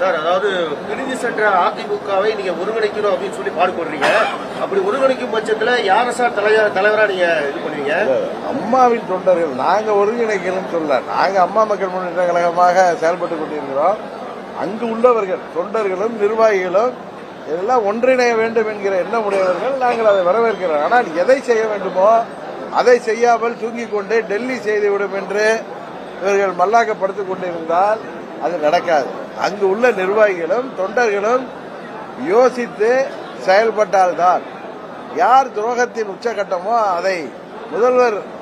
Sir அதாவது பிரிவு சென்ற அதிமுகவை நீங்க ஒருங்கிணைக்கணும் அப்படின்னு சொல்லி பாடுபடுறீங்க அப்படி ஒருங்கிணைக்கும் பட்சத்துல யார சார் தலைவர் தலைவரா நீங்க இது பண்ணுவீங்க? அம்மாவின் தொண்டர்கள் நாங்க ஒருங்கிணைக்கணும்னு சொல்ல நாங்க அம்மா மக்கள் முன்னேற்ற கழகமாக செயல்பட்டு கொண்டிருக்கிறோம். அங்கு உள்ளவர்கள் தொண்டர்களும் நிர்வாகிகளும் இதெல்லாம் ஒன்றிணைய வேண்டும் என்கிற எண்ணம் உடையவர்கள் நாங்கள் அதை வரவேற்கிறோம். ஆனால் எதை செய்ய வேண்டுமோ அதை செய்யாமல் தூங்கிக் கொண்டு டெல்லி செய்துவிடும் என்று இவர்கள் மல்லாக்கப்படுத்திக் கொண்டிருந்தால் அது நடக்காது. அங்கு உள்ள நிர்வாகிகளும் தொண்டர்களும் யோசித்து செயல்பட்டால்தான். யார் துரோகத்தின் உச்சகட்டமோ அதை முதல்வர்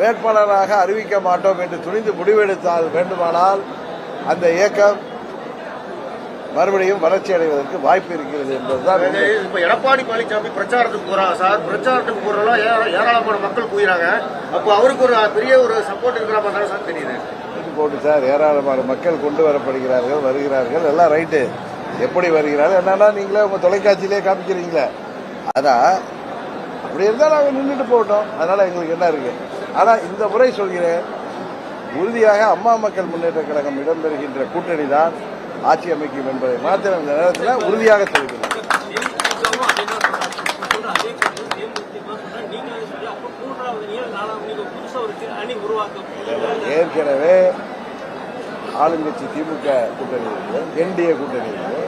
வேட்பாளராக அறிவிக்க மாட்டோம் என்று துணிந்து முடிவெடுத்தால் வேண்டுமானால் அந்த இயக்கம் மறுபடியும் வளர்ச்சி அடைவதற்கு வாய்ப்பு இருக்கிறது என்பதுதான். இப்ப எடப்பாடி பழனிசாமி பிரச்சாரத்துக்கு போறாங்க சார். பிரச்சாரத்துக்கு போறதெல்லாம் ஏ- ஏராளமான மக்கள் குயிறாங்க அப்போ அவருக்கு ஒரு பெரிய ஒரு சப்போர்ட் இருக்கிற மாதிரி சார் தெரியுது. போட்டு சார் ஏராளமான மக்கள் கொண்டு வரப்படுகிறார்கள் வருகிறார்கள். எல்லாம் ரைட்டு. எப்படி வருகிறார்கள்? என்னன்னா நீங்களே உங்க தொலைக்காட்சியிலே காமிக்கிறீங்களே. ஆனா அப்படி இருந்தா நாங்க நின்றுட்டு போகட்டும். அதனால எங்களுக்கு என்ன இருக்கு? ஆனா இந்த முறை சொல்கிறேன் உறுதியாக அம்மா மக்கள் முன்னேற்ற கழகம் இடம்பெறுகின்ற கூட்டணி தான் ஆட்சி அமைக்கும் என்பதை மாத்திரம் இந்த நேரத்தில் உறுதியாக சொல்கிறேன். ஏற்கனவே ஆளுங்கட்சி திமுக கூட்டணி இருக்கு என்டிஏ கூட்டணி இருக்கு.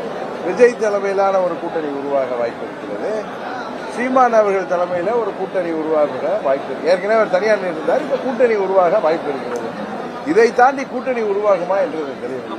விஜய் தலைமையிலான ஒரு கூட்டணி உருவாக வாய்ப்பு இருக்கிறது. சீமான் அவர்கள் தலைமையில் ஒரு கூட்டணி உருவாக வாய்ப்பு இருக்கு. ஏற்கனவே அவர் தனியார் இருந்தார் இப்போ கூட்டணி உருவாக வாய்ப்பு இருக்கிறது. இதை தாண்டி கூட்டணி உருவாகுமா என்று தெரியவில்லை.